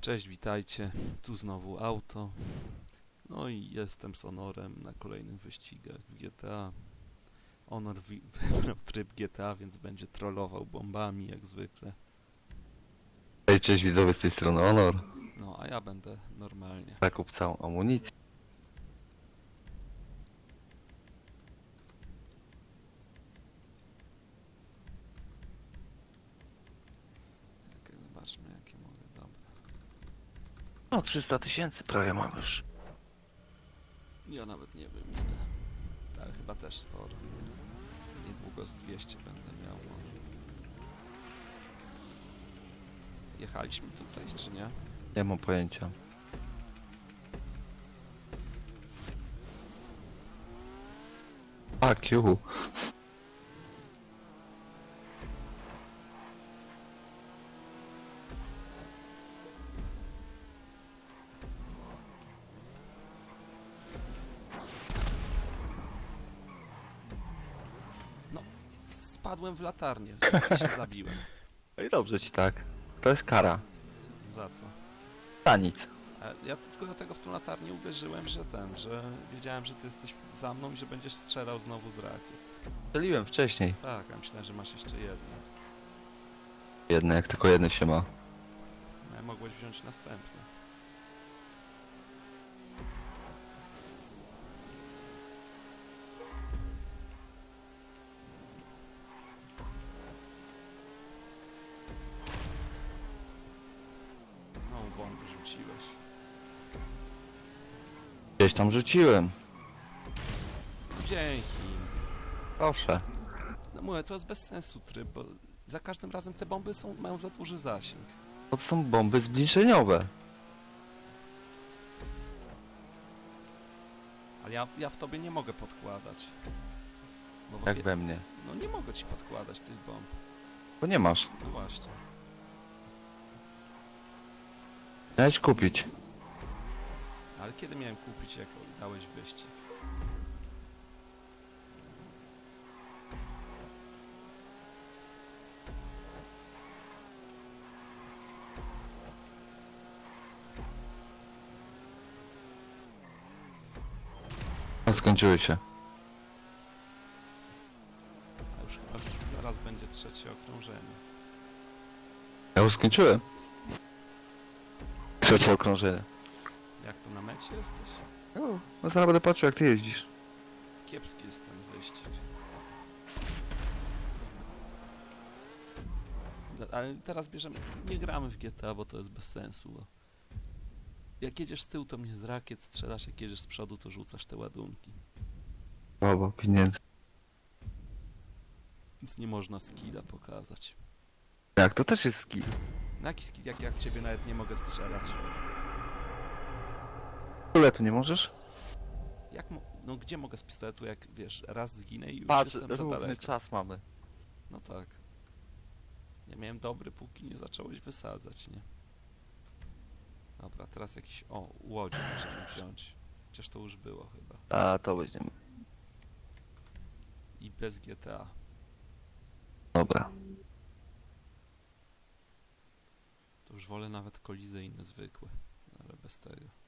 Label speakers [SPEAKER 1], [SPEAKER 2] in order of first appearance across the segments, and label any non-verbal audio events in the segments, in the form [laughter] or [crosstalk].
[SPEAKER 1] Cześć, witajcie. Tu znowu auto. No i jestem z Honorem na kolejnych wyścigach w GTA. Honor [laughs] wybrał tryb GTA, więc będzie trollował bombami jak zwykle.
[SPEAKER 2] Hej, cześć widzowie z tej strony Honor.
[SPEAKER 1] No, a ja będę normalnie.
[SPEAKER 2] Zakup całą amunicję.
[SPEAKER 1] Jak, zobaczmy jakie mogę. Dobra.
[SPEAKER 2] No 300 tysięcy prawie mam już.
[SPEAKER 1] Ja nawet nie wiem ile. Ale chyba też sporo. Niedługo z 200 będę miał. może. Jechaliśmy tutaj, czy nie?
[SPEAKER 2] Nie mam pojęcia. Fuck you.
[SPEAKER 1] Spadłem w latarnię, się zabiłem. [laughs]
[SPEAKER 2] No i dobrze ci tak. To jest kara.
[SPEAKER 1] Za co?
[SPEAKER 2] Za nic.
[SPEAKER 1] A Ja tylko dlatego w tą latarnię uwierzyłem, że ten, że wiedziałem, że ty jesteś za mną i że będziesz strzelał znowu z rakiet.
[SPEAKER 2] Strzeliłem wcześniej.
[SPEAKER 1] Tak, a myślałem, że masz jeszcze jedno.
[SPEAKER 2] Jedne, jak tylko jedne się ma.
[SPEAKER 1] No, mogłeś wziąć następne.
[SPEAKER 2] Gdzieś tam rzuciłem.
[SPEAKER 1] Dzięki.
[SPEAKER 2] Proszę.
[SPEAKER 1] No mówię, to jest bez sensu tryb, bo za każdym razem te bomby są, mają za duży zasięg.
[SPEAKER 2] To są bomby zbliżeniowe.
[SPEAKER 1] Ale ja, ja w tobie nie mogę podkładać. Bo w
[SPEAKER 2] Jak
[SPEAKER 1] opie-
[SPEAKER 2] we mnie.
[SPEAKER 1] No nie mogę ci podkładać tych bomb.
[SPEAKER 2] Bo nie masz.
[SPEAKER 1] No właśnie.
[SPEAKER 2] Miałeś kupić.
[SPEAKER 1] Ale kiedy miałem kupić, jak dałeś wyścig?
[SPEAKER 2] Skończyły się.
[SPEAKER 1] A już chyba zaraz będzie trzecie okrążenie.
[SPEAKER 2] Ja już skończyłem. Trzecie okrążenie.
[SPEAKER 1] Jak to na mecie jesteś?
[SPEAKER 2] O, no zaraz będę patrzył jak ty jeździsz.
[SPEAKER 1] Kiepski jest ten wyścig. Da- Ale teraz bierzemy... Nie gramy w GTA, bo to jest bez sensu. Bo jak jedziesz z tyłu, to mnie z rakiet strzelasz, jak jedziesz z przodu, to rzucasz te ładunki.
[SPEAKER 2] O, bo pieniędzy.
[SPEAKER 1] Więc nie można skilla pokazać.
[SPEAKER 2] Jak, to też jest skill.
[SPEAKER 1] Na jaki skill, jak ja w ciebie nawet nie mogę strzelać?
[SPEAKER 2] Tu nie możesz?
[SPEAKER 1] Jak mo- no gdzie mogę z pistoletu, jak wiesz, raz zginę i już
[SPEAKER 2] Patrz,
[SPEAKER 1] jestem za
[SPEAKER 2] równy
[SPEAKER 1] daleko.
[SPEAKER 2] czas mamy.
[SPEAKER 1] No tak. Ja miałem dobry, póki nie zacząłeś wysadzać, nie? Dobra, teraz jakiś... O, łodzie możemy wziąć. Chociaż to już było chyba.
[SPEAKER 2] A, to weźmiemy.
[SPEAKER 1] I bez GTA.
[SPEAKER 2] Dobra.
[SPEAKER 1] To już wolę nawet kolizyjne, zwykłe. Ale bez tego.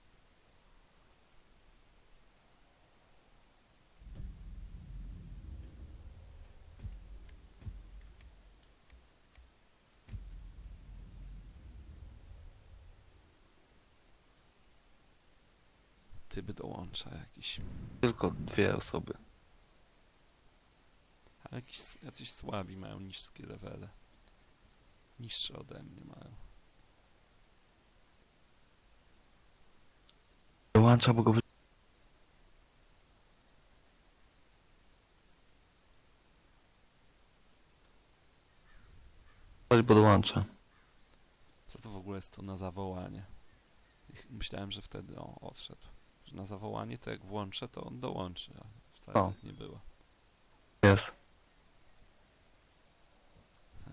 [SPEAKER 1] Typ dołącza jakiś.
[SPEAKER 2] Tylko dwie osoby.
[SPEAKER 1] Ale jakiś, jacyś słabi mają niskie levele. Niższe ode mnie mają.
[SPEAKER 2] Dołącza, bo go wy... Dołącza.
[SPEAKER 1] Co to w ogóle jest to na zawołanie? Myślałem, że wtedy o, odszedł. Na zawołanie to jak włączę, to on dołączy, a wcale
[SPEAKER 2] O.
[SPEAKER 1] tak nie było.
[SPEAKER 2] Jest.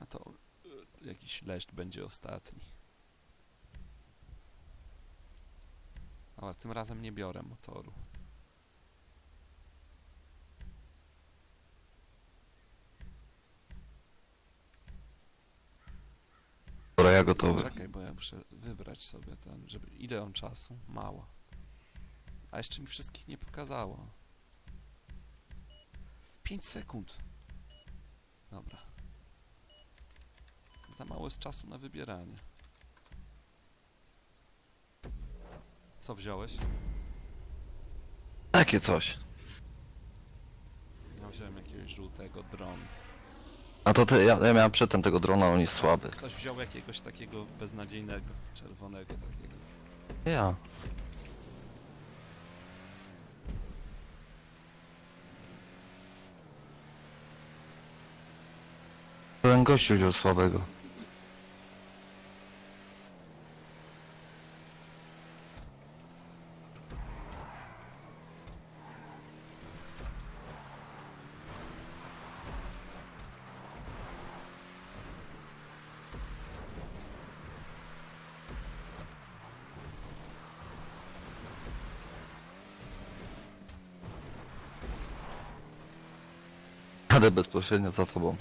[SPEAKER 1] A to y, jakiś leszcz będzie ostatni. Ale tym razem nie biorę motoru.
[SPEAKER 2] Dobra, ja gotowy.
[SPEAKER 1] Czekaj, bo ja muszę wybrać sobie ten, żeby... Ile on czasu? Mało. A jeszcze mi wszystkich nie pokazało. 5 sekund. Dobra. Za mało jest czasu na wybieranie. Co wziąłeś?
[SPEAKER 2] Takie coś.
[SPEAKER 1] Ja wziąłem jakiegoś żółtego dron.
[SPEAKER 2] A to ty, ja, ja miałem przedtem tego drona, on jest słaby.
[SPEAKER 1] Ktoś wziął jakiegoś takiego beznadziejnego, czerwonego takiego.
[SPEAKER 2] Ja. Ten gościu wziął słabego. Jadę bezpośrednio za tobą.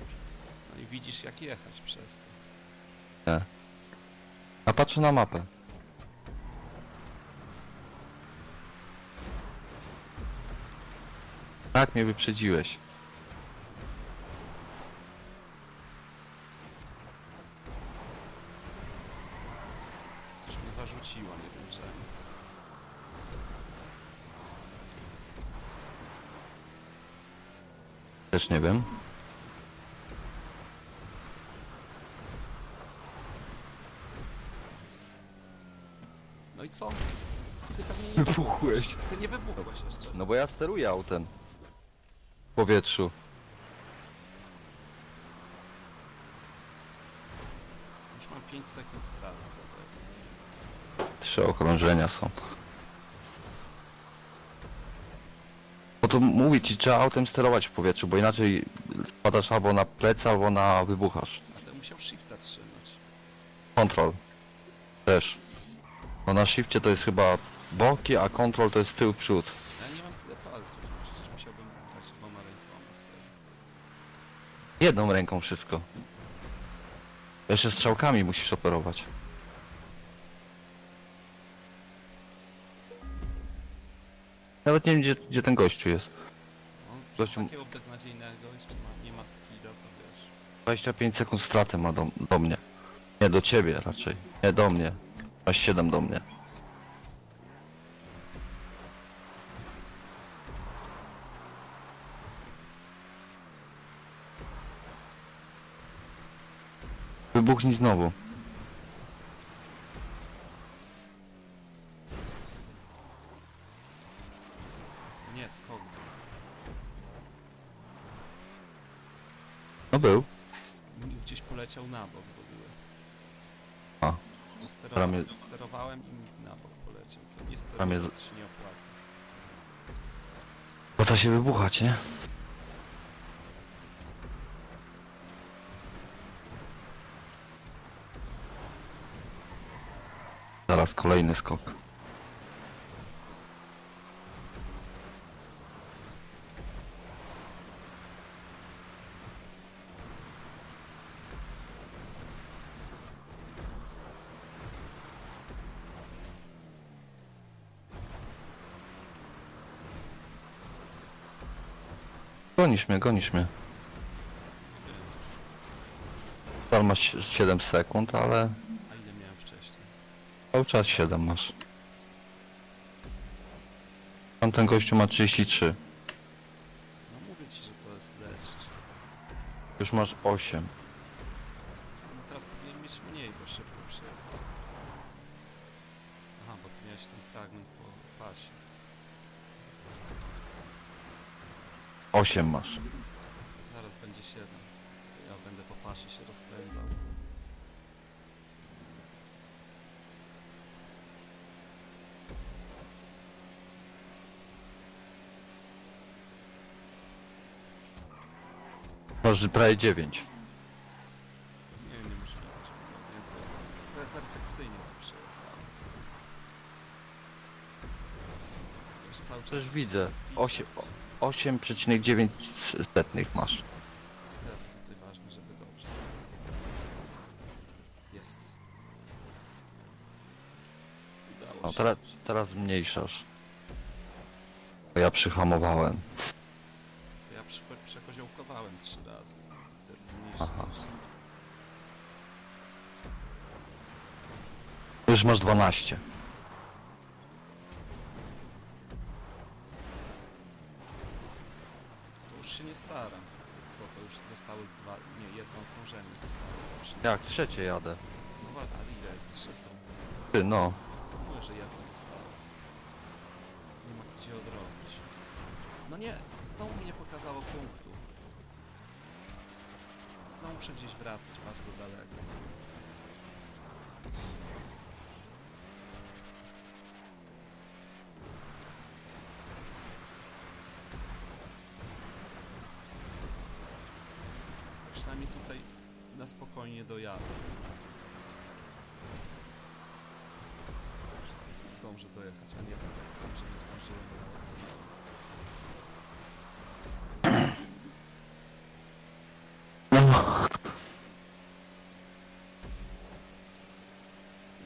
[SPEAKER 1] Widzisz jak jechać przez to.
[SPEAKER 2] A patrzę na mapę. Tak mnie wyprzedziłeś.
[SPEAKER 1] Coś mnie zarzuciło, nie wiem czemu.
[SPEAKER 2] Też nie wiem.
[SPEAKER 1] Co? Ty pewnie nie
[SPEAKER 2] Wybuchłeś.
[SPEAKER 1] Ty nie wybuchłeś jeszcze.
[SPEAKER 2] No bo ja steruję autem. W powietrzu.
[SPEAKER 1] Już mam 5 sekund straty za to.
[SPEAKER 2] Trzy okrążenia są. Bo to mówię ci, trzeba autem sterować w powietrzu, bo inaczej spadasz albo na plecy, albo na wybuchasz.
[SPEAKER 1] Będę musiał shifta trzymać.
[SPEAKER 2] Control. Też. No na shifcie to jest chyba boki, a control to jest tył przód.
[SPEAKER 1] Ja nie mam tyle palców, no przecież musiałbym grać dwoma rękoma.
[SPEAKER 2] Jedną ręką wszystko. Jeszcze strzałkami musisz operować. Nawet nie wiem gdzie, gdzie ten gościu jest.
[SPEAKER 1] No,
[SPEAKER 2] Gościu-
[SPEAKER 1] takiego beznadziejnego jeszcze ma, nie ma skilla, to wiesz.
[SPEAKER 2] 25 sekund straty ma do, do mnie. Nie, do ciebie raczej. Nie, do mnie. Masz 7 do mnie. Wybuchnij znowu.
[SPEAKER 1] Nie, skok. był.
[SPEAKER 2] No był.
[SPEAKER 1] Gdzieś poleciał na bok.
[SPEAKER 2] A.
[SPEAKER 1] Sterowa
[SPEAKER 2] Ramię-
[SPEAKER 1] Sterowałem i na bok poleciał. To nie
[SPEAKER 2] z-
[SPEAKER 1] się nie opłaca.
[SPEAKER 2] Bo to się wybuchać, nie? Zaraz kolejny skok. Gonisz mnie, gonisz mnie. Tam masz 7 sekund, ale
[SPEAKER 1] A ile miałem wcześniej?
[SPEAKER 2] cały czas 7 masz. Tamten gościu ma 33.
[SPEAKER 1] No mówię ci, że to jest deszcz.
[SPEAKER 2] Już masz 8.
[SPEAKER 1] No teraz powinien mieć mniej, bo szybko przyjechał. Aha, bo ty miałeś ten fragment po pasie.
[SPEAKER 2] 8 masz.
[SPEAKER 1] Zaraz będzie 7. Ja będę po pasie się rozpędzał.
[SPEAKER 2] Masz prawie 9.
[SPEAKER 1] Nie, niemożliwe, żeby miał więcej. Per- Perfekcyjnie to przyjechałem. Wiesz, cały czas
[SPEAKER 2] Też widzę. 8 8,9 masz.
[SPEAKER 1] Teraz tutaj ważne, żeby dobrze. Jest.
[SPEAKER 2] No teraz, teraz zmniejszasz. Bo ja przyhamowałem.
[SPEAKER 1] Ja przeko- przekoziołkowałem trzy razy. Wtedy zmniejszyłem. Aha.
[SPEAKER 2] Już masz 12. Jak trzecie jadę.
[SPEAKER 1] No wa- a ile jest? Trzy są.
[SPEAKER 2] Ty no.
[SPEAKER 1] To mówię, że jedno zostało. Nie ma gdzie odrobić. No nie, znowu mi nie pokazało punktu. Znowu muszę gdzieś wracać bardzo daleko. Przynajmniej tutaj na spokojnie dojadę. Zdążę dojechać, a nie tak jak nie.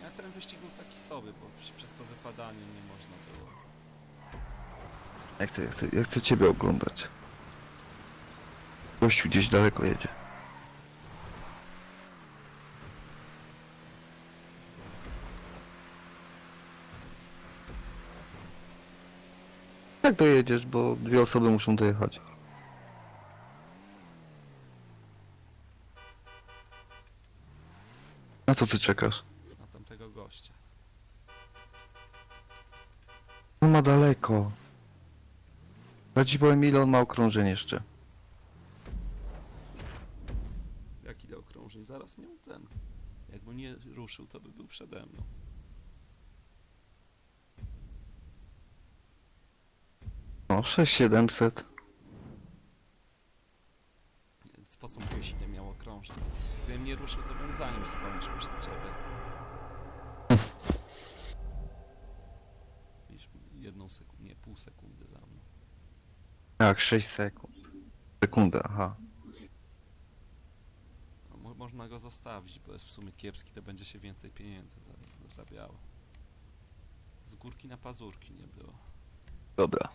[SPEAKER 1] Ja ten wyścig był taki sobie, bo przez to wypadanie nie można było.
[SPEAKER 2] Ja chcę, ja chcę, ja chcę ciebie oglądać. Gościu gdzieś daleko jedzie. Jak dojedziesz, bo dwie osoby muszą dojechać. Na co ty czekasz?
[SPEAKER 1] Na tamtego gościa.
[SPEAKER 2] On ma daleko. Ja ci powiem ile on ma okrążeń jeszcze.
[SPEAKER 1] Jak ile okrążeń? Zaraz miał ten. Jakby nie ruszył, to by był przede mną.
[SPEAKER 2] No, 6700.
[SPEAKER 1] Więc po co mówiłeś, ile miał okrążeń? Gdybym nie ruszył, to bym za nim skończył przez ciebie. [laughs] Widzisz, jedną sekundę, nie, pół sekundy za mną.
[SPEAKER 2] Jak 6 sekund. Sekundę, aha.
[SPEAKER 1] No, mo można go zostawić, bo jest w sumie kiepski, to będzie się więcej pieniędzy za- zarabiało. Z górki na pazurki nie było.
[SPEAKER 2] Dobra.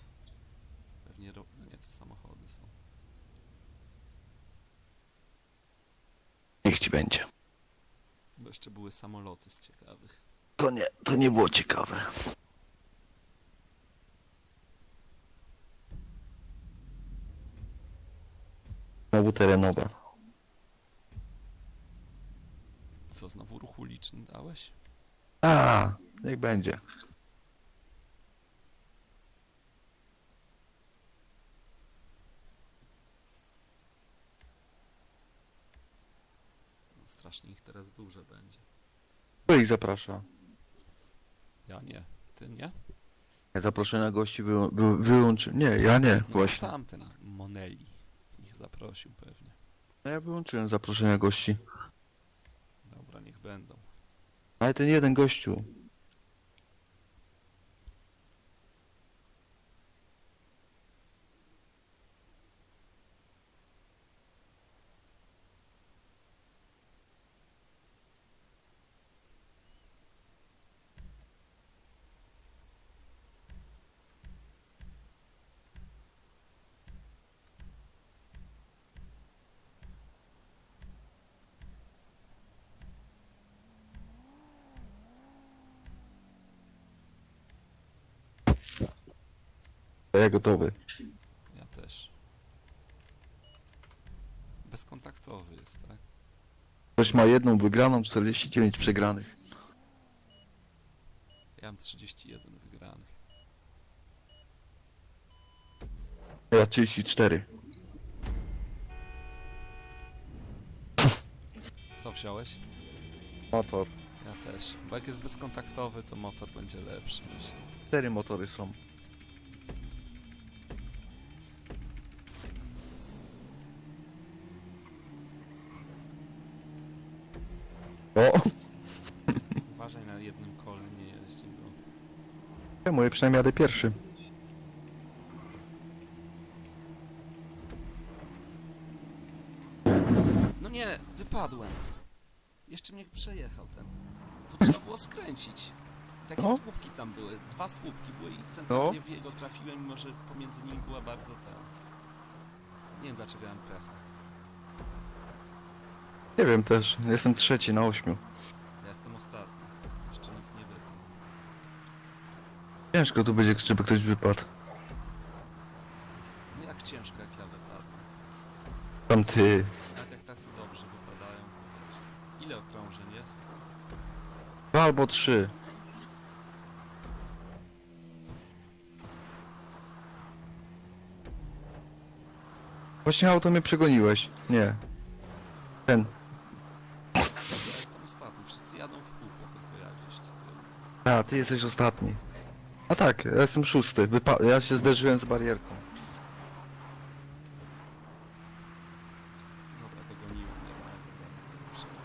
[SPEAKER 1] Pewnie ro... nie, to samochody są.
[SPEAKER 2] Niech ci będzie.
[SPEAKER 1] Bo jeszcze były samoloty z ciekawych.
[SPEAKER 2] To nie, to nie było ciekawe. Znowu terenowe.
[SPEAKER 1] Co, znowu ruch uliczny dałeś?
[SPEAKER 2] A, niech będzie.
[SPEAKER 1] No, strasznie ich teraz duże będzie.
[SPEAKER 2] Kto ich zaprasza?
[SPEAKER 1] Ja nie. Ty nie?
[SPEAKER 2] Ja zaproszenia gości wy, wy. Nie, ja nie,
[SPEAKER 1] No
[SPEAKER 2] właśnie.
[SPEAKER 1] tamten Moneli ich zaprosił pewnie.
[SPEAKER 2] No ja wyłączyłem zaproszenia gości.
[SPEAKER 1] Dobra, niech będą.
[SPEAKER 2] Ale ten jeden gościu. To ja gotowy.
[SPEAKER 1] Ja też. Bezkontaktowy jest, tak?
[SPEAKER 2] Ktoś ma jedną wygraną, 49 przegranych.
[SPEAKER 1] Ja mam 31 wygranych.
[SPEAKER 2] Ja 34.
[SPEAKER 1] Co wziąłeś?
[SPEAKER 2] Motor.
[SPEAKER 1] Ja też. Bo jak jest bezkontaktowy, to motor będzie lepszy, myślę.
[SPEAKER 2] Cztery motory są. O,
[SPEAKER 1] Uważaj na jednym kole, nie bo...
[SPEAKER 2] czemu ja przynajmniej jadę pierwszy.
[SPEAKER 1] No nie, wypadłem. Jeszcze mnie przejechał ten. Tu trzeba było skręcić. Takie
[SPEAKER 2] No.
[SPEAKER 1] słupki tam były, dwa słupki były i centralnie w jego trafiłem, mimo że pomiędzy nimi była bardzo ta... Nie wiem dlaczego miałem pecha.
[SPEAKER 2] Nie wiem też, jestem trzeci na ośmiu.
[SPEAKER 1] Ja jestem ostatni. Jeszcze nikt nie wypadł.
[SPEAKER 2] Ciężko tu będzie, żeby ktoś wypadł.
[SPEAKER 1] No jak ciężko jak ja wypadłem.
[SPEAKER 2] Tam ty.
[SPEAKER 1] Nawet jak tacy dobrze wypadają. to wiesz. Ile okrążeń jest?
[SPEAKER 2] Dwa albo trzy. Właśnie auto mnie przegoniłeś. Nie. Ten.
[SPEAKER 1] Ja jestem ostatni. Wszyscy jadą w kółko, tylko ja gdzieś z tyłu.
[SPEAKER 2] A, ty jesteś ostatni. A tak, ja jestem szósty. Wypa ja się zderzyłem z barierką.
[SPEAKER 1] Dobra, dogoniłem zaraz go wyprzedzę.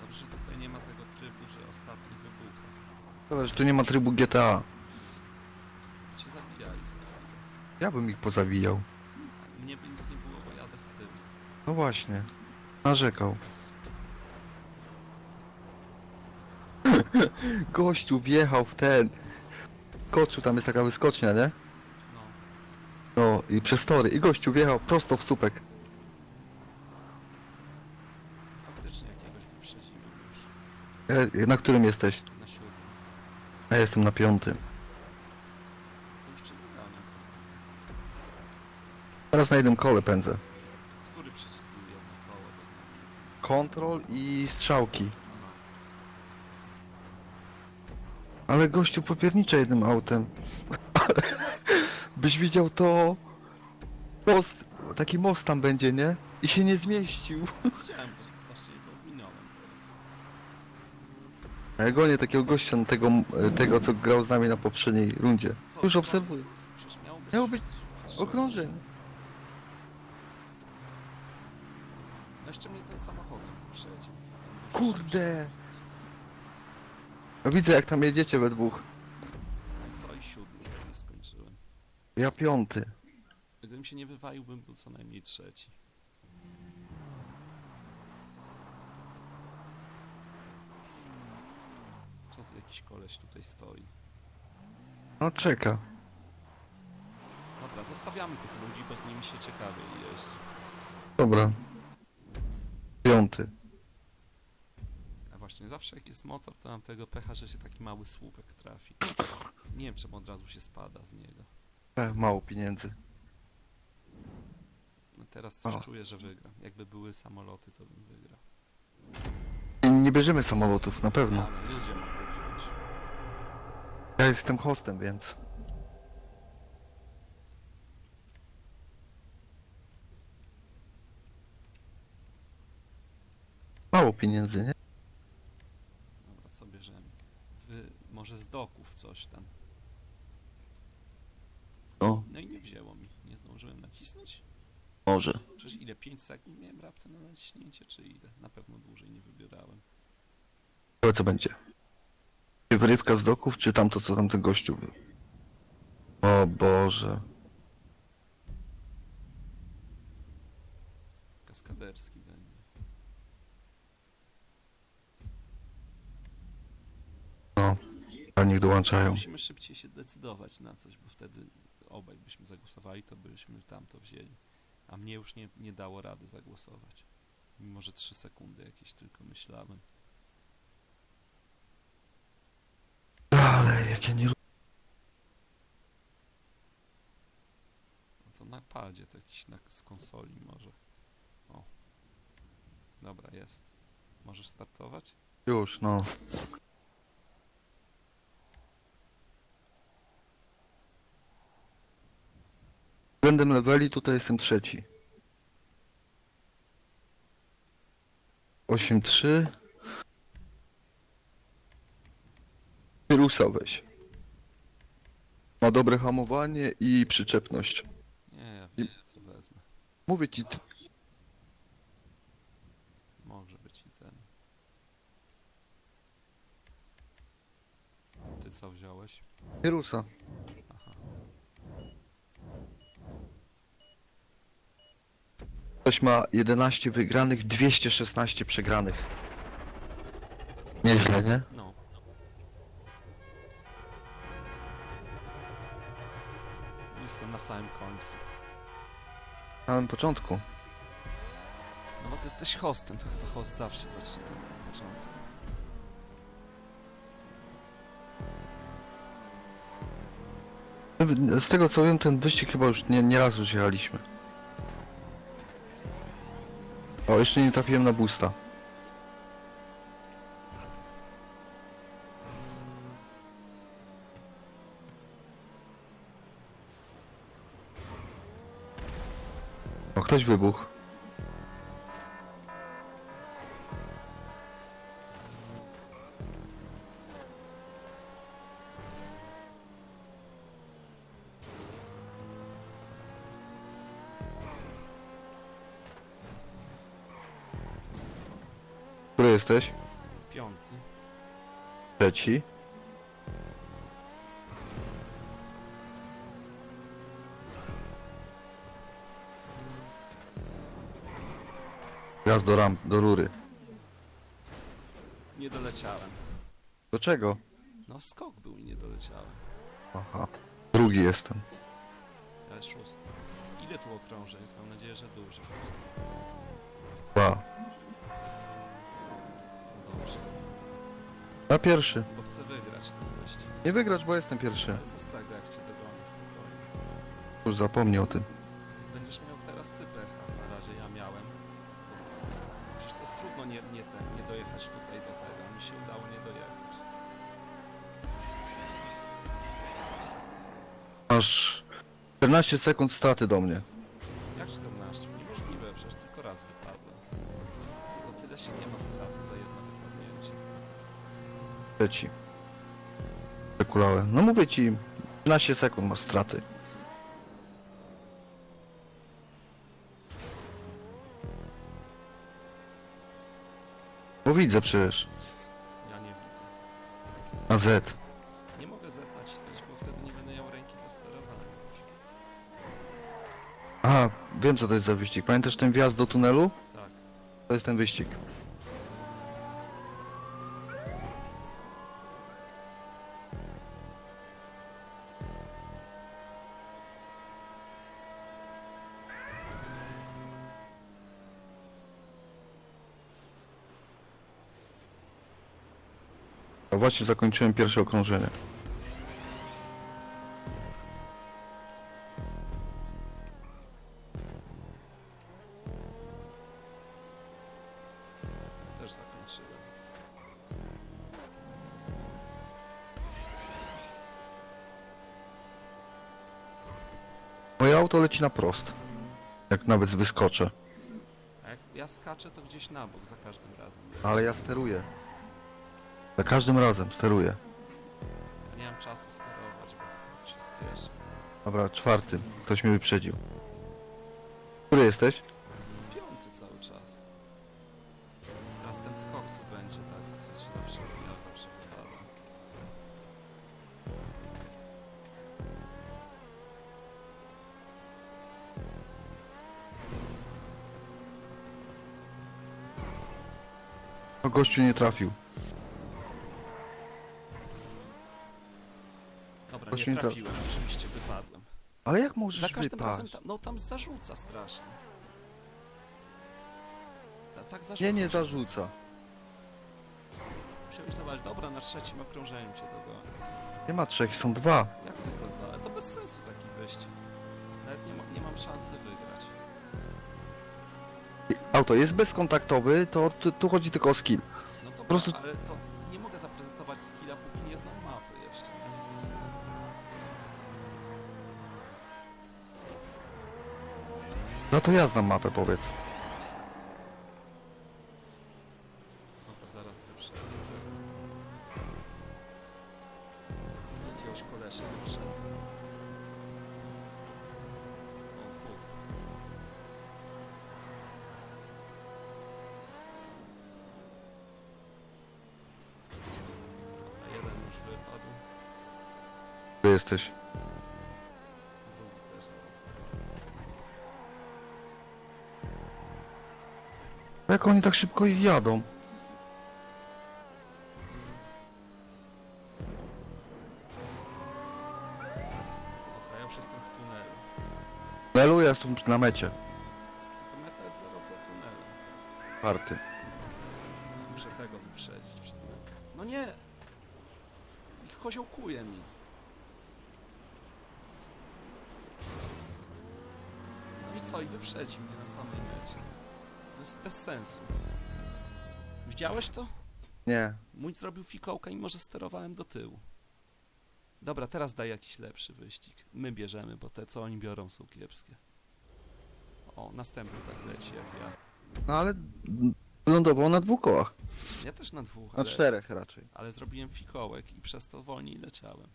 [SPEAKER 1] Dobrze, że tutaj nie ma tego trybu, że ostatni wybucha.
[SPEAKER 2] Szkoda, że tu nie ma trybu GTA.
[SPEAKER 1] Cię zabijali.
[SPEAKER 2] Ja bym ich pozawijał.
[SPEAKER 1] A Mnie by nic nie było, bo jadę z tyłu.
[SPEAKER 2] No właśnie. Narzekał. [laughs] Gościu wjechał w ten. Koczu, tam jest taka wyskocznia, nie?
[SPEAKER 1] No,
[SPEAKER 2] No i przez tory. I gościu wjechał prosto w słupek.
[SPEAKER 1] faktycznie jakiegoś wyprzedziłem już
[SPEAKER 2] E, na którym jesteś?
[SPEAKER 1] na siódmym.
[SPEAKER 2] Ja jestem na piątym.
[SPEAKER 1] To już.
[SPEAKER 2] Teraz na jednym kole pędzę.
[SPEAKER 1] Który przycisk był jedno koło bez nami?
[SPEAKER 2] Kontrol i strzałki.
[SPEAKER 1] No,
[SPEAKER 2] Ale gościu popiernicza jednym autem. Byś widział to... Most, taki most tam będzie, nie? I się nie zmieścił.
[SPEAKER 1] no. Go minąłem.
[SPEAKER 2] A ja gonię takiego gościa, na tego, tego co grał z nami na poprzedniej rundzie.
[SPEAKER 1] Co,
[SPEAKER 2] Już obserwuję.
[SPEAKER 1] Przecież miało być...
[SPEAKER 2] Miało być
[SPEAKER 1] trzy
[SPEAKER 2] okrążenie.
[SPEAKER 1] No jeszcze mnie ten samochodem wyprzedził.
[SPEAKER 2] Kurde! A widzę jak tam jedziecie we dwóch.
[SPEAKER 1] No co, i siódmy nie skończyłem.
[SPEAKER 2] Ja piąty.
[SPEAKER 1] Gdybym się nie wywalił, bym był co najmniej trzeci. Co tu jakiś koleś tutaj stoi?
[SPEAKER 2] No czeka.
[SPEAKER 1] Dobra, zostawiamy tych ludzi, bo z nimi się ciekawie jeździ.
[SPEAKER 2] Dobra. Piąty.
[SPEAKER 1] A właśnie, zawsze jak jest motor, to mam tego pecha, że się taki mały słupek trafi. Nie wiem, czemu od razu się spada z niego.
[SPEAKER 2] E, mało pieniędzy.
[SPEAKER 1] No teraz coś
[SPEAKER 2] O.
[SPEAKER 1] czuję, że wygra. Jakby były samoloty, to bym wygrał.
[SPEAKER 2] Nie, nie bierzemy samolotów, na pewno.
[SPEAKER 1] Ale ludzie mogą wziąć.
[SPEAKER 2] Ja jestem hostem, więc... Mało pieniędzy, nie?
[SPEAKER 1] Dobra, co bierzemy? Wy, może z doków coś tam.
[SPEAKER 2] O,
[SPEAKER 1] No i nie wzięło mi. Nie zdążyłem nacisnąć.
[SPEAKER 2] może.
[SPEAKER 1] Przecież ile? 5 sekund miałem raptem na naciśnięcie, czy ile? Na pewno dłużej nie wybierałem.
[SPEAKER 2] Ale co będzie? Czy wyrywka z doków, czy tamto, co tamten gościu był? O Boże.
[SPEAKER 1] Kaskaderski będzie.
[SPEAKER 2] No, a niech dołączają.
[SPEAKER 1] Musimy szybciej się decydować na coś, bo wtedy obaj byśmy zagłosowali, to byśmy tamto wzięli. A mnie już nie, nie dało rady zagłosować. Mimo, że 3 sekundy jakieś tylko myślałem.
[SPEAKER 2] Ale jak ja nie...
[SPEAKER 1] No to na padzie, to jakiś na, z konsoli może. O. Dobra, jest. Możesz startować?
[SPEAKER 2] Już, no. Względem leveli tutaj jestem trzeci. 8-3. Wirusa weź. Ma dobre hamowanie i przyczepność.
[SPEAKER 1] Nie, ja wiem, co wezmę.
[SPEAKER 2] Mówię ci, t-
[SPEAKER 1] Może być i ten. Ty co wziąłeś?
[SPEAKER 2] Wirusa. Ktoś ma 11 wygranych, 216 przegranych. Nieźle, nie?
[SPEAKER 1] No. Jestem na samym końcu.
[SPEAKER 2] Na samym początku.
[SPEAKER 1] No bo ty jesteś hostem, to chyba host zawsze zaczyna na początku.
[SPEAKER 2] Z tego co wiem, ten wyścig chyba już nie, nie raz już jechaliśmy. O, jeszcze nie trafiłem na boosta. O, ktoś wybuchł. Który jesteś?
[SPEAKER 1] Piąty.
[SPEAKER 2] Trzeci. Gaz do ramp, do rury.
[SPEAKER 1] Nie doleciałem.
[SPEAKER 2] Do czego?
[SPEAKER 1] No skok był i nie doleciałem.
[SPEAKER 2] Aha. Drugi jestem.
[SPEAKER 1] Ja jest szósty. Ile tu okrążeń jest? Mam nadzieję, że dużo.
[SPEAKER 2] Na pierwszy.
[SPEAKER 1] Bo chcę wygrać ten.
[SPEAKER 2] Nie wygrać, bo jestem pierwszy.
[SPEAKER 1] Ale co z tego, jak cię dogonię spokojnie.
[SPEAKER 2] Już zapomnij o tym.
[SPEAKER 1] Będziesz miał teraz ty pecha. Na razie ja miałem. Przecież to jest trudno nie, nie, ten, nie dojechać tutaj do tego. Mi się udało nie dojechać.
[SPEAKER 2] Masz 14 sekund straty do mnie. Trzeci. Spekulałem. No mówię ci, 15 sekund masz straty. Bo widzę przecież.
[SPEAKER 1] Ja nie widzę.
[SPEAKER 2] Na Z.
[SPEAKER 1] Nie mogę Z nacisnąć, bo wtedy nie będę miał ręki do sterowania.
[SPEAKER 2] Aha, wiem co to jest za wyścig. Pamiętasz ten wjazd do tunelu?
[SPEAKER 1] Tak.
[SPEAKER 2] To jest ten wyścig. A właśnie zakończyłem pierwsze okrążenie.
[SPEAKER 1] Też zakończyłem.
[SPEAKER 2] Moje auto leci na prost. Jak nawet wyskoczę.
[SPEAKER 1] A jak ja skaczę, to gdzieś na bok za każdym razem.
[SPEAKER 2] Ale ja steruję. Za każdym razem steruję.
[SPEAKER 1] Nie mam czasu sterować, bo się spieszę.
[SPEAKER 2] Dobra, czwarty. Ktoś mnie wyprzedził. Który jesteś?
[SPEAKER 1] Piąty cały czas. Teraz ten skok tu będzie, tak? Co się zawsze, ja zawsze wypada.
[SPEAKER 2] O gościu nie trafił.
[SPEAKER 1] Dobra,
[SPEAKER 2] Właśnie
[SPEAKER 1] nie
[SPEAKER 2] to-
[SPEAKER 1] trafiłem, oczywiście wypadłem.
[SPEAKER 2] Ale jak możesz
[SPEAKER 1] Za każdym razem,
[SPEAKER 2] wypaść?
[SPEAKER 1] tam, no tam zarzuca strasznie. Ta, tak zarzuca.
[SPEAKER 2] Nie, nie zarzuca.
[SPEAKER 1] Musiałem zawalić. Dobra, na trzecim okrążeniu cię dogonię.
[SPEAKER 2] Nie ma trzech, są dwa.
[SPEAKER 1] Jak tylko dwa? Ale to bez sensu taki wyścig. Nawet nie, ma, nie mam szansy wygrać.
[SPEAKER 2] Auto jest bezkontaktowy, to tu, tu chodzi tylko o skill.
[SPEAKER 1] No to
[SPEAKER 2] prostu-
[SPEAKER 1] ale to nie mogę zaprezentować skilla, póki nie znam
[SPEAKER 2] No to ja znam mapę, powiedz. Jak oni tak szybko jadą?
[SPEAKER 1] Dobra, ja już jestem w tunelu.
[SPEAKER 2] Nelu jest tu na mecie.
[SPEAKER 1] To meta jest zaraz za tunelem.
[SPEAKER 2] Party.
[SPEAKER 1] Muszę tego wyprzedzić przed metą. No nie! Ich koziołkuje mi. No i co? I wyprzedzi mnie na samej mecie. To jest bez sensu. Widziałeś to?
[SPEAKER 2] Nie.
[SPEAKER 1] Mój zrobił fikołka i może sterowałem do tyłu. Dobra, teraz daj jakiś lepszy wyścig. My bierzemy, bo te co oni biorą są kiepskie. O, następny tak leci jak ja.
[SPEAKER 2] No ale lądował na dwóch kołach.
[SPEAKER 1] Ja też na dwóch,
[SPEAKER 2] Na
[SPEAKER 1] ale,
[SPEAKER 2] czterech raczej.
[SPEAKER 1] ale zrobiłem fikołek i przez to wolniej leciałem.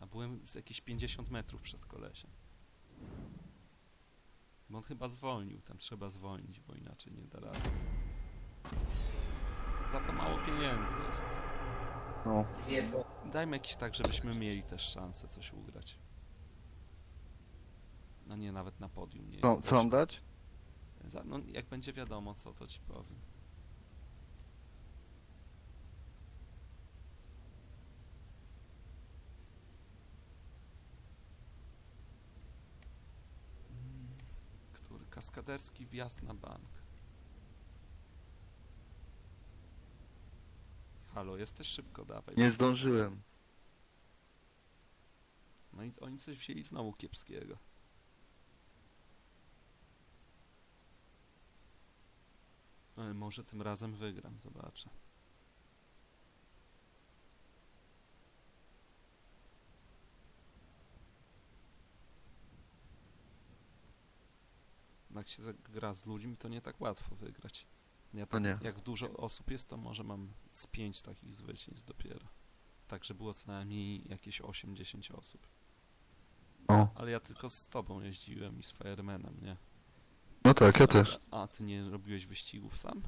[SPEAKER 1] A byłem z jakieś 50 metrów przed kolesiem. Bo on chyba zwolnił, tam trzeba zwolnić, bo inaczej nie da rady. Za to mało pieniędzy jest.
[SPEAKER 2] No.
[SPEAKER 1] Dajmy jakiś tak, żebyśmy mieli też szansę coś ugrać. No nie, nawet na podium nie jest.
[SPEAKER 2] co mam dać?
[SPEAKER 1] Za, no jak będzie wiadomo co, to ci powiem. Mm, Który? Kaskaderski wjazd na bank. Halo, jesteś szybko, dawaj.
[SPEAKER 2] Nie zdążyłem.
[SPEAKER 1] No i oni coś wzięli znowu kiepskiego. Ale może tym razem wygram, zobaczę. Jak się gra z ludźmi, to nie tak łatwo wygrać. Ja tak,
[SPEAKER 2] nie.
[SPEAKER 1] Jak dużo osób jest, to może mam z pięć takich zwycięstw dopiero. Tak, że było co najmniej jakieś 8-10 osób.
[SPEAKER 2] O.
[SPEAKER 1] Ale ja tylko z tobą jeździłem i z Firemanem, nie?
[SPEAKER 2] No tak, ja też.
[SPEAKER 1] A ty nie robiłeś wyścigów sam?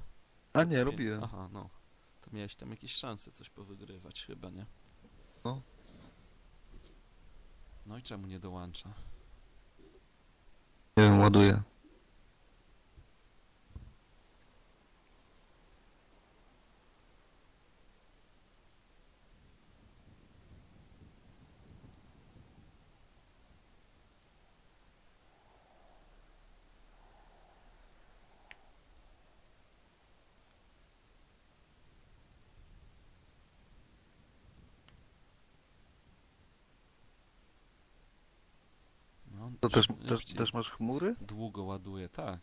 [SPEAKER 2] A nie, robiłem.
[SPEAKER 1] Aha, no. To miałeś tam jakieś szanse coś powygrywać chyba, nie?
[SPEAKER 2] No.
[SPEAKER 1] No i czemu nie dołącza?
[SPEAKER 2] Nie wiem, ładuję.
[SPEAKER 1] No,
[SPEAKER 2] To też, też, też masz chmury?
[SPEAKER 1] Długo ładuje, tak.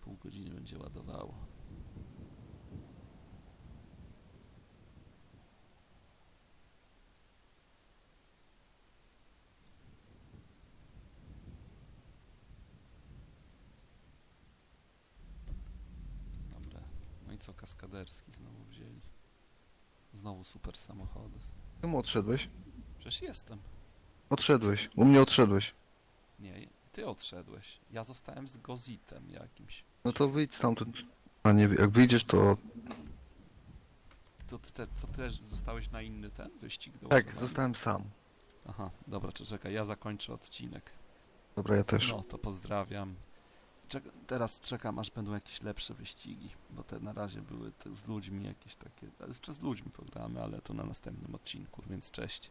[SPEAKER 1] Pół godziny będzie ładowało. Dobra. No i co, kaskaderski znowu wzięli. Znowu super samochody.
[SPEAKER 2] Czemu odszedłeś?
[SPEAKER 1] Przecież jestem.
[SPEAKER 2] Odszedłeś. U mnie odszedłeś.
[SPEAKER 1] Nie, ty odszedłeś. Ja zostałem z Gozitem jakimś.
[SPEAKER 2] No to wyjdź stamtąd. A nie, jak wyjdziesz to...
[SPEAKER 1] To ty, te, co ty też zostałeś na inny ten wyścig do
[SPEAKER 2] Tak, zostałem sam.
[SPEAKER 1] Aha, dobra, to czekaj, ja zakończę odcinek.
[SPEAKER 2] Dobra, ja też.
[SPEAKER 1] No, to pozdrawiam. Czek teraz czekam, aż będą jakieś lepsze wyścigi, bo te na razie były te z ludźmi jakieś takie, jeszcze z ludźmi pogramy, ale to na następnym odcinku, więc cześć.